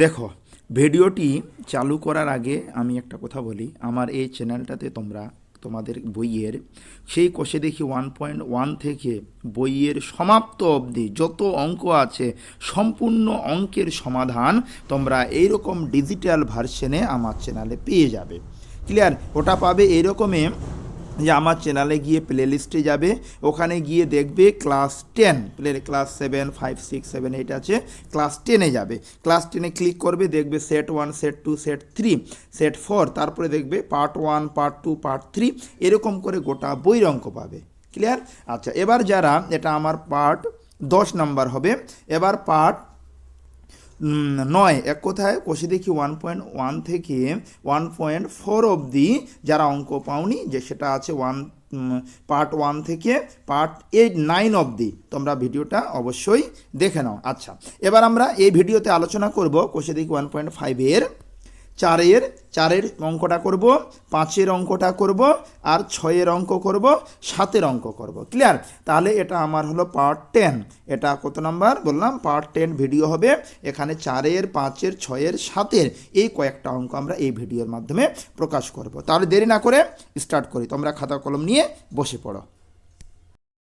দেখো, ভিডিওটি চালু করার আগে আমি একটা কথা বলি। আমার এই চ্যানেলটাতে তোমরা, তোমাদের বইয়ের সেই কোষে দেখি ওয়ান পয়েন্ট ওয়ান থেকে বইয়ের সমাপ্ত অবধি যত অঙ্ক আছে, সম্পূর্ণ অঙ্কের সমাধান তোমরা এইরকম ডিজিটাল ভার্সনে আমার চ্যানেলে পেয়ে যাবে। ক্লিয়ার ওটা পাবে এইরকমে যে আমার চ্যানেলে গিয়ে প্লে লিস্টে যাবে, ওখানে গিয়ে দেখবে class ten play class seven five six seven eight আছে ক্লাস টেনে যাবে। ক্লাস টেনে ক্লিক করবে, দেখবে set one set two set three set four তারপরে দেখবে part one part two part three এরকম করে গোটা বইয়ের অঙ্ক পাবে। ক্লিয়ার আচ্ছা এবার যারা, এটা আমার পার্ট দশ নাম্বার হবে, এবার পার্ট নয়। এক কথায় কষে দেখি ওয়ান পয়েন্ট ওয়ান থেকে ওয়ান পয়েন্ট ফোর অবধি যারা অঙ্ক পাওনি, যে সেটা আছে ওয়ান পার্ট ওয়ান থেকে পার্ট এইট নাইন অবধি। তোমরা ভিডিওটা অবশ্যই দেখে নাও। আচ্ছা এবার আমরা এই ভিডিওতে আলোচনা করব কষে দেখি ওয়ান পয়েন্ট ফাইভের চারের চারের অঙ্কটা করব, পাঁচের অঙ্কটা করব, আর ছয়ের অঙ্ক করব, সাতের অঙ্ক করব। ক্লিয়ার তাহলে এটা আমার হলো পার্ট টেন এটা কত নাম্বার? বললাম পার্ট টেন ভিডিও হবে। এখানে চারের, পাঁচের, ছয়ের, সাতের এই কয়েকটা অঙ্ক আমরা এই ভিডিওর মাধ্যমে প্রকাশ করব। তাহলে দেরি না করে স্টার্ট করি। তোমরা খাতা কলম নিয়ে বসে পড়ো।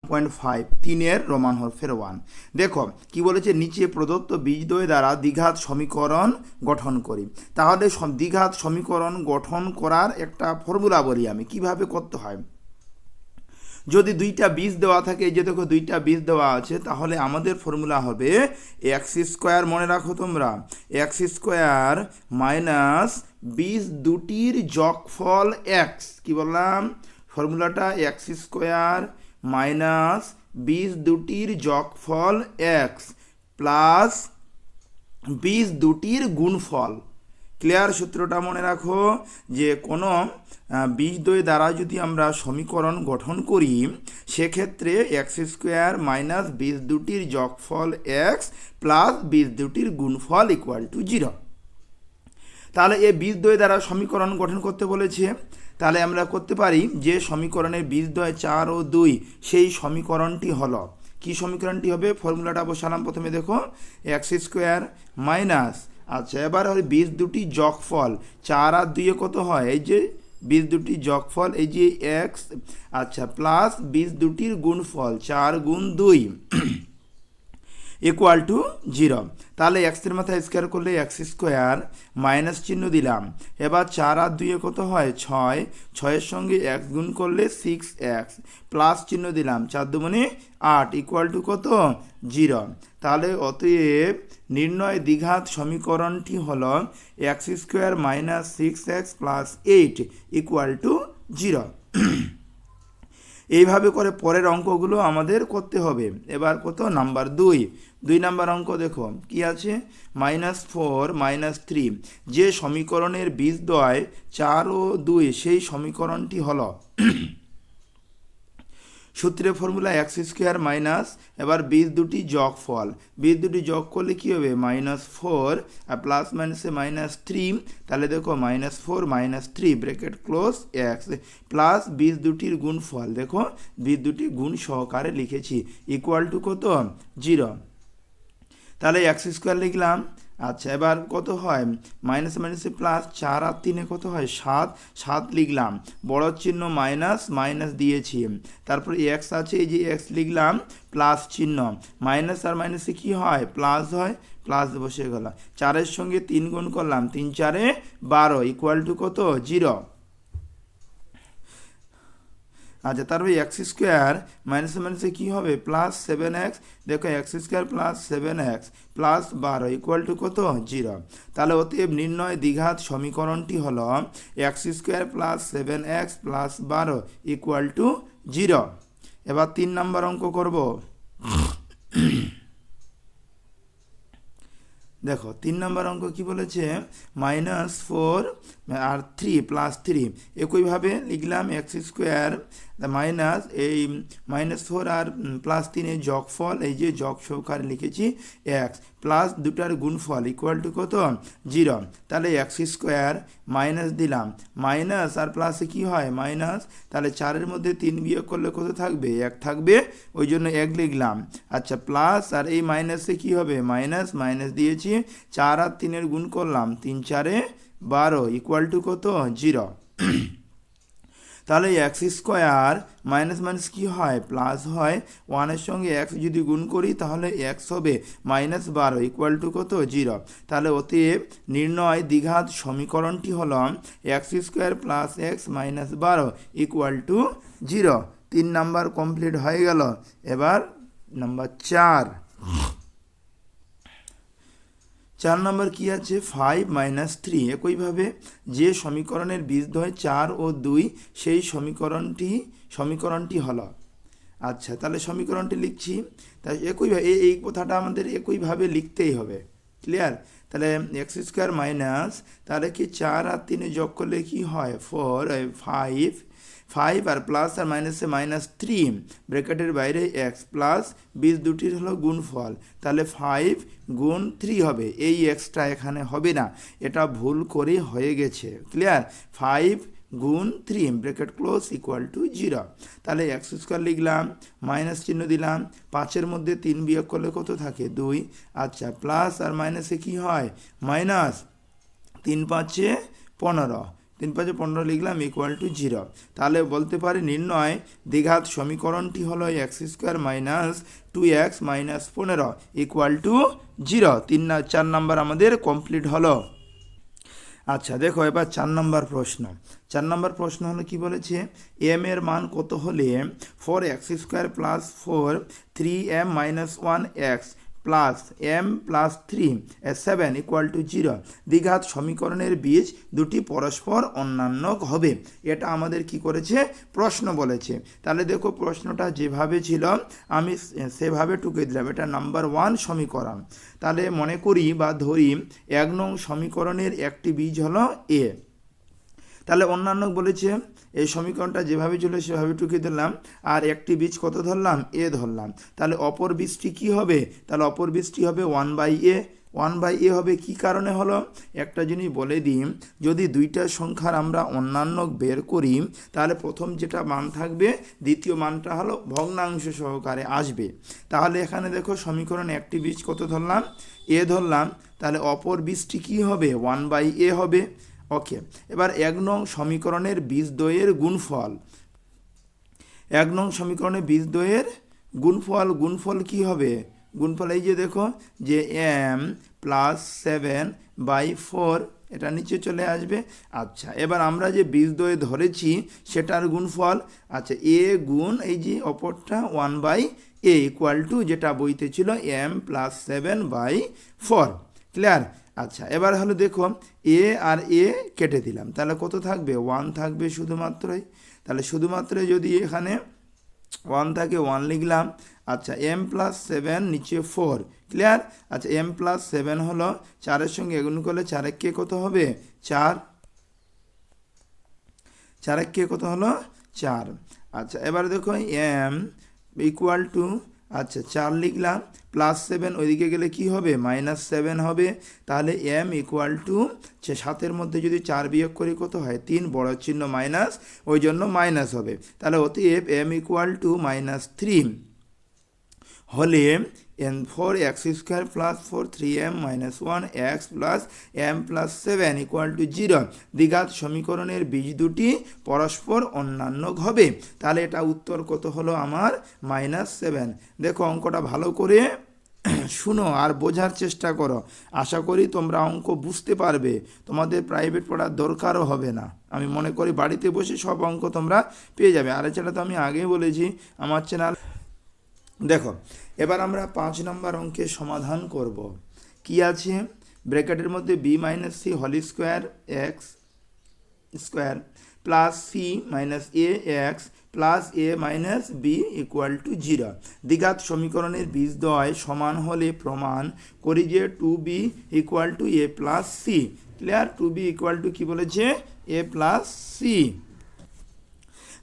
পয়েন্ট ফাইভ, তিনের রোমান হরফের ওয়ান দেখো, কি বলেছে? নিচে প্রদত্ত বীজদ্বয় দ্বারা দ্বিঘাত সমীকরণ গঠন করি। তাহলে দ্বিঘাত সমীকরণ গঠন করার একটা ফর্মুলা বলি আমি। কীভাবে করতে হয়? যদি দুইটা বীজ দেওয়া থাকে, এই যে দেখো দুইটা বীজ দেওয়া আছে, তাহলে আমাদের ফর্মুলা হবে এক্স স্কোয়ার, মনে রাখো তোমরা, এক্স স্কোয়ার মাইনাস বীজ দুটির যোগফল এক্স। কি বললাম? ফর্মুলাটা এক্স স্কোয়ার মাইনাস বীজ দুটির যোগফল এক্স প্লাস বীজ দুটির গুণফল। ক্লিয়ার সূত্রটা মনে রাখো যে কোনো বীজদ্বয় দ্বারা যদি আমরা সমীকরণ গঠন করি, সেক্ষেত্রে এক্স স্কোয়ার মাইনাস বীজ দুটির যোগফল এক্স প্লাস বীজ দুটির গুণফল ইকুয়াল টু জিরো তাহলে এই বীজদ্বয় দ্বারা সমীকরণ গঠন করতে বলেছে। তাহলে আমরা করতে পারি যে সমীকরণের বীজদ্বয় চার ও দুই, সেই সমীকরণটি হলো। কি সমীকরণটি হবে? ফর্মুলাটা বসালাম প্রথমে দেখো। এক্স স্কোয়ার মাইনাস আচ্ছা এবার হলে বীজ দুটি যোগফল। চার আর দুইয়ে কত হয়? এই যে বীজ দুটি যোগফল, এই যে এক্স আচ্ছা প্লাস বীজ দুটির গুণফল, চার গুণ দুই। ইকুয়াল টু জিরো তাহলে এক্সের মাথায় স্কোয়ার করলে এক্স স্কোয়ার মাইনাস চিহ্ন দিলাম। এবার চার আর দুইয়ে কত হয়? ছয়। ছয়ের সঙ্গে এক্স গুণ করলে সিক্স এক্স প্লাস চিহ্ন দিলাম। চার দুমনে আট ইকুয়াল টু কত? জিরো তাহলে অতএব নির্ণয় দ্বিঘাত সমীকরণটি হল X square minus six X plus eight equal to zero এইভাবে করে পরের অঙ্কগুলো আমাদের করতে হবে। এবার কত? নাম্বার দুই। দুই নাম্বার অঙ্ক দেখো, কি আছে? Minus four, minus three. যে সমীকরণের বীজ দয় চার ও দুই, সেই সমীকরণটি হলো সূত্রে ফর্মুলা এক্স স্কোয়ার মাইনাস এবার বীজ দুটি যোগ ফল বীজ দুটি যোগ করলে কী হবে? মাইনাস ফোর আর প্লাস মাইনাসে মাইনাস থ্রি তাহলে দেখো minus four minus three bracket close X plus বীজ দুটির গুণ ফল দেখো বীজ দুটি গুণ সহকারে লিখেছি ইকুয়াল টু কত? জিরো তাহলে এক্স স্কোয়ার লিখলাম আচ্ছা এবার কত হয়? মাইনাস মাইনাসে প্লাস চার আর তিনে কত হয়? সাত। সাত লিখলাম। বড় চিহ্ন মাইনাস মাইনাস দিয়েছি। তারপর এক্স আছে, এই যে এক্স লিখলাম প্লাস চিহ্ন। মাইনাস আর মাইনাসে কি হয়? প্লাস হয় প্লাস বসে গেলাম চারের সঙ্গে তিন গুণ করলাম, তিন চারে বারো ইকুয়াল টু কত? জিরো আচ্ছা তারপরে এক্স স্কোয়ার মাইনাস মাইনাসে কী হবে? প্লাস সেভেন এক্স দেখো X square plus seven X plus বারো ইকুয়াল টু কত? জিরো তাহলে অতএব নির্ণয় দ্বিঘাত সমীকরণটি হলো X square plus seven X plus বারো ইকুয়াল টু জিরো এবার তিন নম্বর অঙ্ক করব। দেখো, তিন নম্বর অঙ্ক কি বলেছে? মাইনাস ফোর আর থ্রি প্লাস থ্রি একইভাবে লিখলাম এক্স স্কোয়ার মাইনাস এই মাইনাস ফোর আর প্লাস তিনের যোগফল, এই যে যোগ সহকারে লিখেছি এক্স প্লাস দুটার গুণফল ইকুয়াল টু কত? জিরো তাহলে এক্স স্কোয়ার মাইনাস দিলাম। মাইনাস আর প্লাসে কি হয়? মাইনাস তাহলে চারের মধ্যে তিন বিয়োগ করলে কত থাকবে? এক থাকবে, ওই জন্য এক লিখলাম। আচ্ছা প্লাস আর এই মাইনাসে কি হবে? মাইনাস মাইনাস দিয়েছি, চার আর তিনের গুণ করলাম, তিন চারে বারো ইকুয়াল টু কত? জিরো তাহলে এক্স স্কোয়ার মাইনাস মাইনাস কী হয়? প্লাস হয় ওয়ানের সঙ্গে এক্স যদি গুণ করি তাহলে এক্স হবে মাইনাস বারো ইকুয়াল টু কত? জিরো তাহলে অতএব নির্ণয় দ্বিঘাত সমীকরণটি হল X square plus X minus বারো ইকুয়াল টু জিরো তিন নাম্বার কমপ্লিট হয়ে গেল। এবার নাম্বার চার। চার নম্বর কি আছে? ফাইভ মাইনাস থ্রি একইভাবে যে সমীকরণের বীজদ্বয় চার ও দুই, সেই সমীকরণটি সমীকরণটি হলো। আচ্ছা তাহলে সমীকরণটি লিখছি। তাই একইভাবে এই কথাটা আমাদের একইভাবে লিখতেই হবে। ক্লিয়ার তাহলে এক্স স্কোয়ার মাইনাস তাহলে কি চার আর তিনে যোগ করলে কি হয়? ফোর ফাইভ ফাইভ আর প্লাস আর মাইনাসে মাইনাস থ্রি ব্র্যাকেটের বাইরে এক্স প্লাস বীজ দুটির হলো গুণফল, তাহলে ফাইভ গুণ থ্রি হবে, এই এক্সট্রা এখানে হবে না, এটা ভুল করে হয়ে গেছে ক্লিয়ার ফাইভ গুণ three bracket close equal to zero তাহলে এক্স স্কোয়ার লিখলাম মাইনাস চিহ্ন দিলাম, পাঁচের মধ্যে তিন বিয়োগ করলে কত থাকে? দুই আচ্ছা প্লাস আর মাইনাসে কি হয়? মাইনাস তিন পাঁচে পনেরো তিন পাঁচে পনেরো লিখলাম ইকুয়াল টু জিরো তাহলে বলতে পারি নির্ণয় দ্বিঘাত সমীকরণটি হলো X square minus two X minus পনেরো ইকুয়াল টু জিরো তিন চার নাম্বার আমাদের কমপ্লিট হলো। আচ্ছা দেখো এবার চার নম্বর প্রশ্ন। চার নম্বর প্রশ্ন হলো কি বলেছে? এম এর মান কত হলে four X square plus four three M minus one X plus M plus three seven equal to zero দ্বিঘাত সমীকরণের বীজ দুটি পরস্পর অন্যান্য হবে। এটা আমাদের কি করেছে? প্রশ্ন বলেছে। তাহলে দেখো প্রশ্নটা যেভাবে ছিল, আমি সেভাবে টুকে দিলাম। এটা নাম্বার ওয়ান সমীকরণ। তাহলে মনে করি বা ধরি, এক নং সমীকরণের একটি বীজ হলো এ তাহলে অন্যান্য বলেছে এই সমীকরণটা যেভাবে ছিল সেভাবে টুকে দিলাম আর একটি বীজ কত ধরলাম? এ ধরলাম। তাহলে অপর বীজটি কি হবে? তাহলে অপর বীজটি হবে one by A. One by A হবে কি কারণে হলো? একটা জিনিস বলে দিই, যদি দুইটা সংখ্যার আমরা অন্যান্য বের করি, তাহলে প্রথম যেটা মান থাকবে, দ্বিতীয় মানটা হলো ভগ্নাংশ সহকারে আসবে। তাহলে এখানে দেখো সমীকরণ একটি বীজ কত ধরলাম? এ ধরলাম। তাহলে অপর বীজটি কি হবে? ওয়ান বাই এ হবে। ওকে, এবার এক নং সমীকরণের বীজদ্বয়ের গুণফল। এক নং সমীকরণে বীজদ্বয়ের গুণফল গুণফল কি হবে? গুণফল এই যে দেখো, যে M plus seven by four এটা নিচে চলে আসবে। আচ্ছা এবার আমরা যে বীজদ্বয় ধরেছি, সেটার গুণফল আচ্ছা এ গুণ এই যে অপরটা one by A equal to যেটা বইতে ছিল M plus seven by four clear আচ্ছা এবার হলো দেখো, এ আর এ কেটে দিলাম। তাহলে কত থাকবে? ওয়ান থাকবে শুধুমাত্রই। তাহলে শুধুমাত্র যদি এখানে ওয়ান থাকে, ওয়ান লিখলাম। আচ্ছা এম প্লাস সেভেন নিচে ফোর, ক্লিয়ার? আচ্ছা এম প্লাস সেভেন হলো চারের সঙ্গে এগুন করলে চারেক কে কত হবে? চার। চারেক কে কত হলো? চার। আচ্ছা এবার দেখো, এম ইকুয়াল টু আচ্ছা চার লিখলাম প্লাস সেভেন ওইদিকে গেলে কি হবে? মাইনাস সেভেন হবে। তাহলে এম ইকুয়াল টু সে সাতের মধ্যে যদি চার বিয়োগ করি কত হয়? তিন, বড় চিহ্ন মাইনাস ওই জন্য মাইনাস হবে। তাহলে অতএব M equal to minus three হলে X square plus four three M minus one X plus M plus seven equal to zero দ্বিঘাত সমীকরণের বীজ দুটি পরস্পর অন্যান্য হবে। তাহলে এটা উত্তর কত হলো আমার? মাইনাস সেভেন দেখো অঙ্কটা ভালো করে শুনো আর বোঝার চেষ্টা করো। আশা করি তোমরা অঙ্ক বুঝতে পারবে। তোমাদের প্রাইভেট পড়ার দরকারও হবে না। আমি মনে করি বাড়িতে বসে সব অঙ্ক তোমরা পেয়ে যাবে। আর এছাড়া তো আমি আগেই বলেছি, আমার চ্যানেল দেখো, এবার আমরা পাঁচ নম্বর অঙ্কের সমাধান করব। কি আছে? ব্র্যাকেটের মধ্যে বি মাইনাস সি হল square X square plus C minus A X plus A minus B equal to zero দ্বিঘাত সমীকরণের বীজদ্বয় সমান হলে প্রমাণ করি যে two B equal to A plus C clear two B equal to কী বলেছে? এ প্লাস সি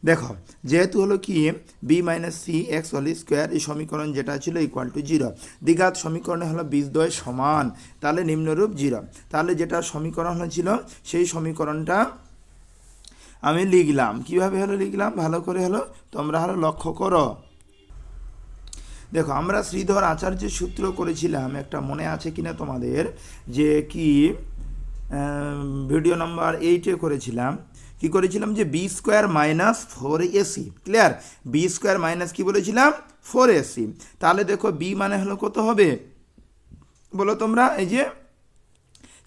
দেখো, যেহেতু হলো কি বি মাইনাস সি এক্স হল স্কোয়ার এই সমীকরণ যেটা ছিল ইকুয়াল টু জিরো দ্বিঘাত সমীকরণে হলো বীজদ্বয় সমান, তাহলে নিম্নরূপ জিরো তাহলে যেটা সমীকরণ ছিল সেই সমীকরণটা আমি লিখলাম। কীভাবে হলো লিখলাম? ভালো করে হলো তোমরা হলো লক্ষ্য করো। দেখো, আমরা শ্রীধর আচার্যের সূত্র করেছিলাম, একটা মনে আছে কিনা তোমাদের, যে কি ভিডিও নাম্বার এইটে করেছিলাম। কি করেছিলাম যে B square minus four AC clear B square minus কি বলেছিলাম? ফোর এসি তাহলে দেখো বি মানে হলো কত হবে? বলো তোমরা, এই যে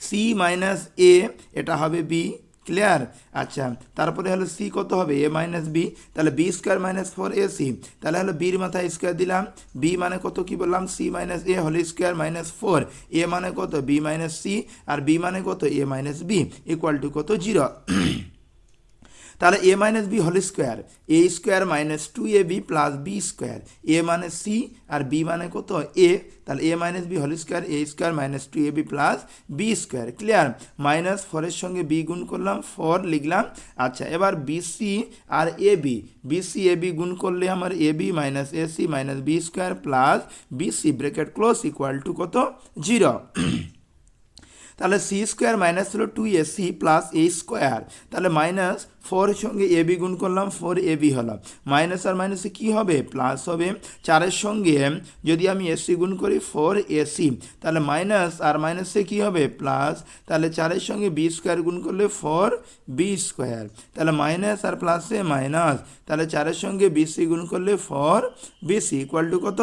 সি মাইনাস এ এটা হবে বি ক্লিয়ার আচ্ছা তারপরে হলো সি কত হবে? এ মাইনাস বি তাহলে B square minus four A C তাহলে হলো বির মাথায় স্কোয়ার দিলাম। বি মানে কত কি বললাম? C minus A whole square minus four A মানে কত? বি মাইনাস সি আর বি মানে কত? A minus B equal to কত? জিরো তাহলে A minus B whole square A square minus two A B plus B square A মানে C আর B মানে কত? এ তাহলে A minus B whole square A square minus two A B plus B square clear minus ফোরের সঙ্গে b গুণ করলাম four লিখলাম আচ্ছা এবার B C R A B B C A B গুণ করলে আমার A B minus A C minus B square plus B C bracket close equal to কত? জিরো তাহলে সি স্কোয়ার মাইনাস হলো two A C plus A square তাহলে minus four সঙ্গে A B গুণ করলাম ফোর এ বি হলাম। Minus আর মাইনাসে কী হবে? প্লাস হবে চারের সঙ্গে। যদি আমি এসি গুণ করি ফোর এসি তাহলে মাইনাস আর মাইনাসে কী হবে? প্লাস তাহলে চারের সঙ্গে বি স্কোয়ার গুণ করলে ফোর বি স্কোয়ার তাহলে মাইনাস আর প্লাসে মাইনাস তাহলে চারের সঙ্গে বিসি গুণ করলে ফোর বিসি ইকুয়াল টু কত?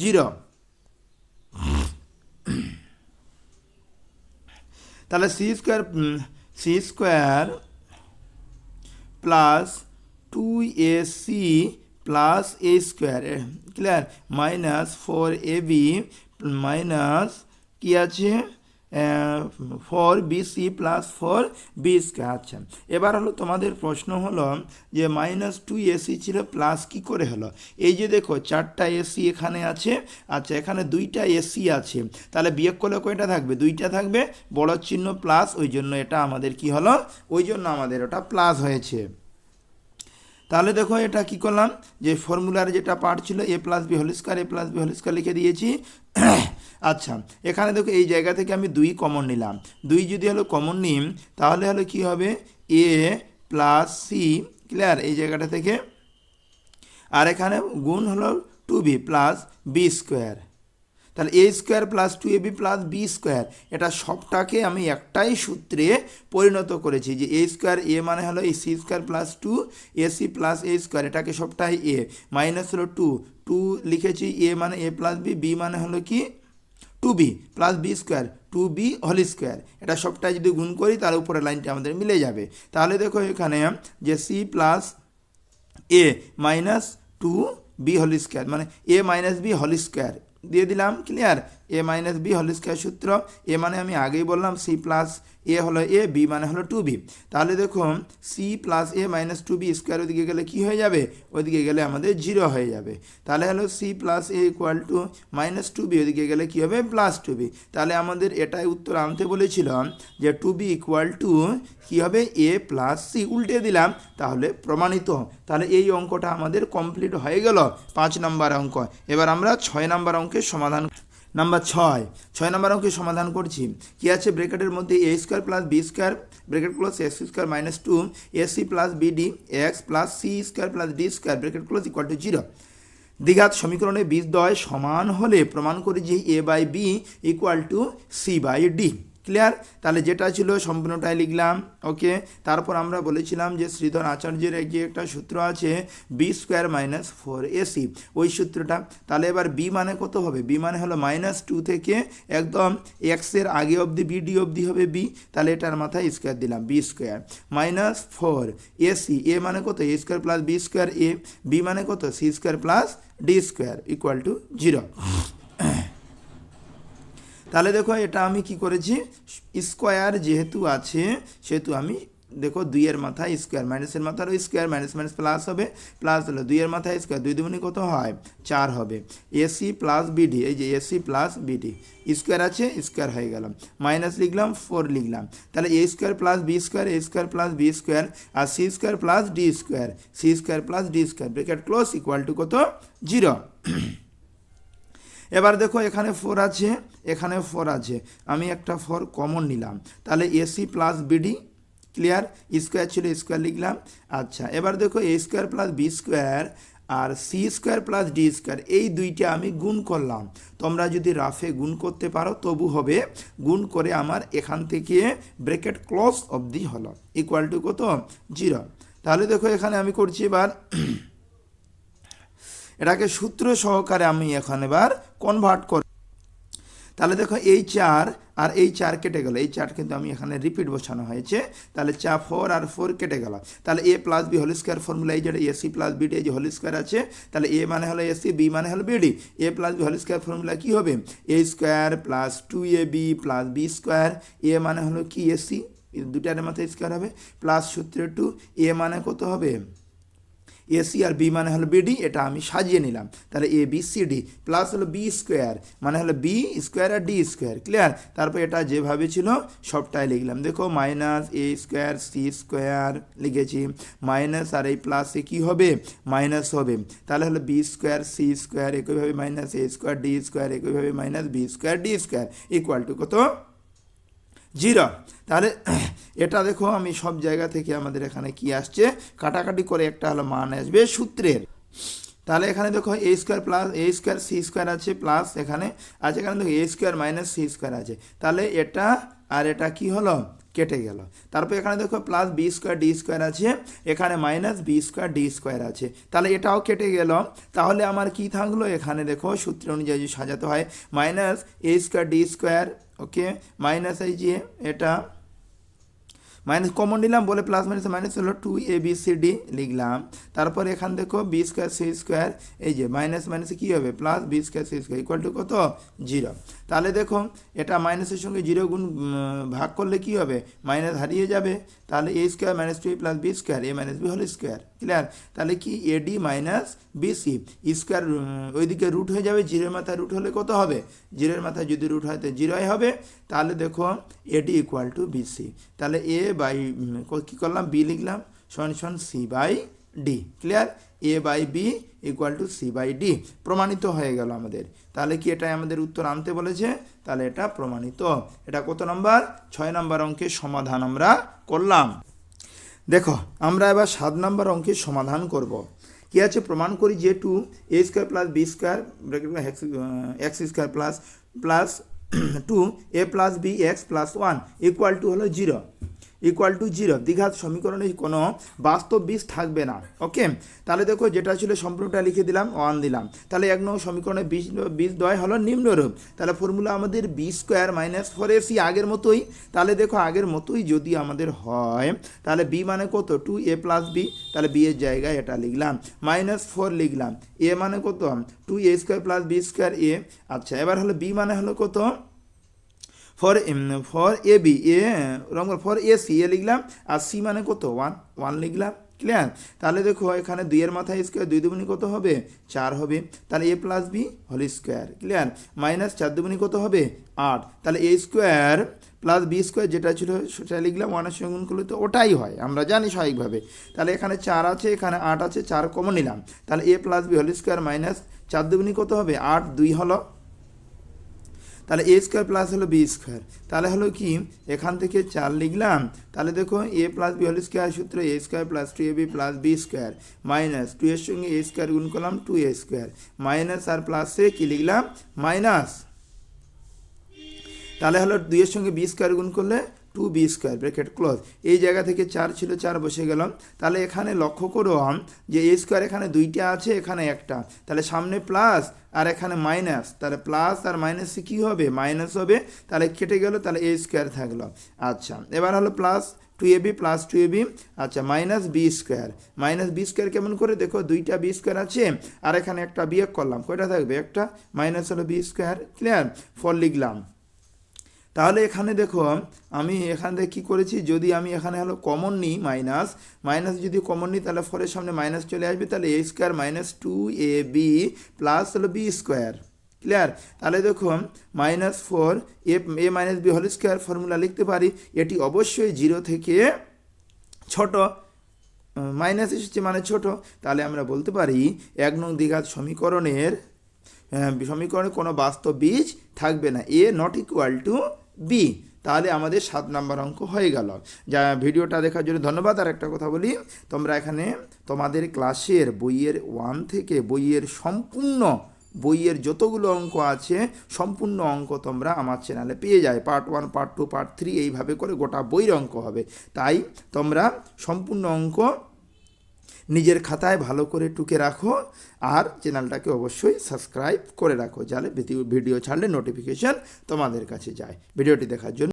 জিরো তাহলে C square C square plus two A C plus A square clear minus four A B minus কি আছে? Four B C plus four B square আচ্ছা। এবার হলো তোমাদের প্রশ্ন হলো যে মাইনাস টু এসি ছিল প্লাস কি করে হলো? এই যে দেখো, চারটা এসি এখানে আছে আচ্ছা এখানে দুইটা এসি আছে। তাহলে বিয়োগ করলে কয়টা থাকবে? দুইটা থাকবে, বড় চিহ্ন প্লাস ওই জন্য এটা আমাদের কি হলো? ওই জন্য আমাদের ওটা প্লাস হয়েছে। তাহলে দেখো এটা কি করলাম? যে ফর্মুলার যেটা পার্ট ছিল a plus b whole square a plus b whole square লিখে দিয়েছি। আচ্ছা এখানে দেখো এই জায়গা থেকে আমি দুই কমন নিলাম। দুই যদি হলো কমন নিই, তাহলে হলো কি হবে? এ প্লাস সি ক্লিয়ার এই জায়গাটা থেকে। আর এখানে গুণ হলো two b plus b square তাহলে a square plus two a b plus b square এটা সবটাকে আমি একটাই সূত্রে পরিণত করেছি যে এ স্কোয়ার এ মানে হলো এই c square plus two a c plus a square এটাকে সবটাই এ মাইনাস হলো টু টু লিখেছি এ মানে এ প্লাস বি বি মানে হলো কি? Two b plus b square two b whole square এটা সবটাই যদি গুণ করি তাহলে উপরে লাইনটা আমাদের মিলে যাবে। তাহলে দেখো এখানে যে c plus a minus two b whole square মানে a minus b whole square দিয়ে দিলাম clear a minus b whole square সূত্র। এ মানে আমি আগেই বললাম সি প্লাস এ হলো এ বি মানে হলো টু বি তাহলে দেখুন c plus a minus two b square ওদিকে গেলে কী হয়ে যাবে? ওদিকে গেলে আমাদের জিরো হয়ে যাবে। তাহলে হলো c plus a equal to minus two b ওদিকে গেলে কী হবে? প্লাস টু বি তাহলে আমাদের এটাই উত্তর আনতে বলেছিলাম যে টু বি ইকুয়াল টু কী হবে? এ প্লাস সি উল্টে দিলাম, তাহলে প্রমাণিত। তাহলে এই অঙ্কটা আমাদের কমপ্লিট হয়ে গেল। পাঁচ নাম্বার অঙ্ক। এবার আমরা ছয় নাম্বার অঙ্কের সমাধান নাম্বার ছয়। ছয় নাম্বার অঙ্কে সমাধান করছি। কি আছে? ব্রেকেটের মধ্যে a square plus b square bracket close x square minus two a c plus b d x plus c square plus d square bracket close equal to zero দ্বিঘাত সমীকরণে বীজদ্বয় সমান হলে প্রমাণ করি যে a by b equal to c by d clear তাহলে যেটা ছিল সম্পূর্ণটাই লিখলাম ওকে তারপর আমরা বলেছিলাম যে শ্রীধর আচার্যের যে একটা সূত্র আছে b square minus four ac ওই সূত্রটা, তাহলে এবার বি মানে কত হবে? বি মানে হলো মাইনাস টু থেকে একদম এক্সের আগে অবধি বি ডি অবধি হবে বি তাহলে এটার মাথায় স্কোয়ার দিলাম b square minus four ac a মানে কত? A square plus b square a b মানে কত? C square plus d square equal to zero তাহলে দেখো এটা আমি কি করেছি? স্কোয়ার যেহেতু আছে, সেহেতু আমি দেখো দুইয়ের মাথায় স্কোয়ার মাইনাসের মাথার স্কোয়ার মাইনাস মাইনাস প্লাস হবে। প্লাস হলো দুইয়ের মাথায় স্কোয়ার, দুই দুগুণি কত হয়? চার হবে। এসি প্লাস বিডি এই যে এসি প্লাস বিডি স্কোয়ার আছে, স্কোয়ার হয়ে গেলাম মাইনাস লিখলাম ফোর লিখলাম। তাহলে a square plus b square a square plus b square R c square plus d square c square plus d square bracket close equal to কত? Zero এবার দেখো এখানে ফোর আছে, এখানে ফোর আছে। আমি একটা ফোর কমন নিলাম। তাহলে ac plus bd clear square ছিল স্কোয়ার লিখলাম। আচ্ছা এবার দেখো a square plus b square R c square plus d square এই দুইটা আমি গুণ করলাম। তোমরা যদি রাফে গুণ করতে পারো, তবু হবে গুণ করে আমার এখান থেকে ব্রেকেট ক্লোজ অবধি হলো। ইকুয়াল টু কত? জিরো তাহলে দেখো এখানে আমি করছি এবার এটাকে সূত্র সহকারে আমি এখন এবার কনভার্ট কর তাহলে দেখো এই চার আর এই চার কেটে গেল। এই চার কিন্তু আমি এখানে রিপিট বসানো হয়েছে। তাহলে চা ফোর আর ফোর কেটে গেল। তাহলে a plus b whole square formula এই যেটা এসি প্লাস বিডি এই যে হোল স্কোয়ার আছে, তাহলে এ মানে হলো এসি বি মানে হলো bd a plus b whole square formula কী হবে? A square plus two a b plus b square a মানে হলো কি এসি দুটার মাথায় স্কোয়ার হবে। প্লাস সূত্রে টু এ মানে কত হবে? এসি আর বি মানে হলো বিডি এটা আমি সাজিয়ে নিলাম। তাহলে a b c d plus হলো বি স্কোয়ার মানে হলো বি স্কোয়ার আর ডি স্কোয়ার ক্লিয়ার তারপর এটা যেভাবে ছিল, সবটাই লিখলাম। দেখো minus a square c square লিখেছি। মাইনাস আর এই প্লাসে কি হবে? মাইনাস হবে। তাহলে হলো বি স্কোয়ার সি স্কোয়ার একইভাবে minus a square d square একইভাবে minus b square d square equal to কত? জিরো। তাহলে, এটা দেখো, আমি সব জায়গা থেকে আমাদের এখানে কি আসছে? কাটাকাটি করে একটা হলো মান আসবে সূত্রের। তাহলে এখানে দেখো a square plus a square c square আছে প্লাস এখানে আছে, এখানে দেখো a square minus c square আছে। তাহলে এটা আর এটা কি হলো? কেটে গেল। তারপর এখানে দেখো plus b square d square আছে, এখানে minus b square d square আছে। তাহলে এটাও কেটে গেল। তাহলে আমার কি থাকল? এখানে দেখো, সূত্র অনুযায়ী সাজাতে হয় minus a square d square okay minus এই যে এটা মাইনাস কমন নিলাম, বলে প্লাস মাইনাস মাইনাস হলো two a b c d লিখলাম। তারপর এখান দেখো বি স্কোয়ার সি স্কোয়ার এই যে মাইনাস মাইনাসে কী হবে? Plus b square c square equal to কত? জিরো তাহলে দেখো, এটা মাইনাসের সঙ্গে জিরো গুণ ভাগ করলে কি হবে? মাইনাস হারিয়ে যাবে। তাহলে a square minus two a plus b square a minus b whole square clear তাহলে কি এডি মাইনাস বিসি স্কোয়ার ওইদিকে রুট হয়ে যাবে জিরোর মাথায় রুট হলে কত হবে? জিরোর মাথায় যদি রুট হয়, তো জিরোই হবে। তাহলে দেখো এডি ইকুয়াল টু বিসি তাহলে এ বাই কী করলাম? বি লিখলাম সন সন c by d clear a by b equal to c by d প্রমাণিত হয়ে গেল আমাদের। তাহলে কি এটাই আমাদের উত্তর আনতে বলেছে? তাহলে এটা প্রমাণিত। এটা কত নম্বর? ছয় নম্বর অঙ্কের সমাধান আমরা করলাম। দেখো, আমরা এবার সাত নম্বর অঙ্কের সমাধান করব। কি আছে? প্রমাণ করি যে two a square plus b square x square plus plus two a plus b x plus one equal to হলো জিরো ইকুয়াল টু জিরো দ্বিঘাত সমীকরণে কোনো বাস্তব বীজ থাকবে না। ওকে? তাহলে দেখো যেটা ছিল সম্পূর্ণটা লিখে দিলাম ওয়ান দিলাম। তাহলে এক নং সমীকরণে বীজ বীজ দয় হলো নিম্নরূপ। তাহলে ফর্মুলা আমাদের b square minus four ac আগের মতোই। তাহলে দেখো আগের মতোই যদি আমাদের হয়, তাহলে বি মানে কত? টু এ প্লাস বি তাহলে বি এর জায়গায় এটা লিখলাম। মাইনাস ফোর লিখলাম। এ মানে কত? Two a square plus b square a আচ্ছা এবার হলো বি মানে হলো কত? Four four a b, a রঙ ফর এ, সি, এ লিখলাম, আর সি মানে কত? ওয়ান ওয়ান লিখলাম, ক্লিয়ার? তাহলে দেখো, এখানে দুইয়ের মাথায় স্কোয়ার দুই দুগুনি কত হবে? চার হবে। তাহলে a plus b whole square clear minus চার দুগুনি কত হবে? আট। তাহলে a square plus b square যেটা ছিল, সেটা লিখলাম ওয়ানের সঙ্গে গুণ করলে তো ওটাই হয়, আমরা জানি স্বাভাবিকভাবে। তাহলে এখানে চার আছে, এখানে আট আছে, চার কমন নিলাম। তাহলে a plus b whole square minus চার দুগুনি কত হবে? আট দুই হলো তাহলে এ স্কোয়ার প্লাস হলো বি স্কোয়ার তাহলে হলো কি? এখান থেকে চার লিখলাম। তাহলে দেখো a plus b whole square সূত্র a square plus two a b plus b square minus two এর সঙ্গে এ স্কোয়ার গুণ করলাম টু এ স্কোয়ার মাইনাস আর প্লাসে কি লিখলাম? মাইনাস তাহলে হলো দুইয়ের সঙ্গে বি স্কোয়ার গুণ করলে two b square bracket close এই জায়গা থেকে চার ছিল, চার বসে গেলাম। তাহলে এখানে লক্ষ্য করো যে এ স্কোয়ার এখানে দুইটা আছে, এখানে একটা। তাহলে সামনে প্লাস আর এখানে মাইনাস তাহলে প্লাস আর মাইনাসে কী হবে? মাইনাস হবে। তাহলে কেটে গেল, তাহলে এ স্কোয়ার থাকল। আচ্ছা এবার হলো plus two a b plus two a b আচ্ছা minus b square minus b square কেমন করে? দেখো, দুইটা বি স্কোয়ার আছে। আর এখানে একটা বিয়োগ করলাম। কয়টা থাকবে? একটা। মাইনাস হলো বি স্কোয়ার ক্লিয়ার ফল লিখলাম। তাহলে এখানে দেখো আমি এখান থেকে কী করেছি যদি আমি এখানে হলো কমন নিই মাইনাস মাইনাস যদি কমন নিই তাহলে ফোরের সামনে মাইনাস চলে আসবে তাহলে a square minus two a b plus হলো বি স্কোয়ার ক্লিয়ার তাহলে দেখুন minus four a a minus b whole square formula লিখতে পারি এটি অবশ্যই জিরো থেকে ছোট মাইনাস এসেছে মানে ছোট তাহলে আমরা বলতে পারি এক নং দ্বিঘাত সমীকরণের আহ, সমীকরণে কোনো বাস্তব বীজ থাকবে না a not equal to b, তাহলে আমাদের সাত নাম্বার অঙ্ক হয়ে গেল। যা ভিডিওটা দেখার জন্য ধন্যবাদ। আর একটা কথা বলি, তোমরা এখানে তোমাদের ক্লাসের বইয়ের ওয়ান থেকে বইয়ের সম্পূর্ণ, বইয়ের যতগুলো অঙ্ক আছে, সম্পূর্ণ অঙ্ক তোমরা আমার চ্যানেলে পেয়ে যায়। Part one, part two, part three, এইভাবে করে গোটা বইয়ের অঙ্ক হবে। তাই তোমরা সম্পূর্ণ অঙ্ক নিজের খাতায় ভালো করে টুকে রাখো আর চ্যানেলটাকে অবশ্যই সাবস্ক্রাইব করে রাখো যাতে ভিডিও ছাড়লে নোটিফিকেশান তোমাদের কাছে যায়। ভিডিওটি দেখার জন্য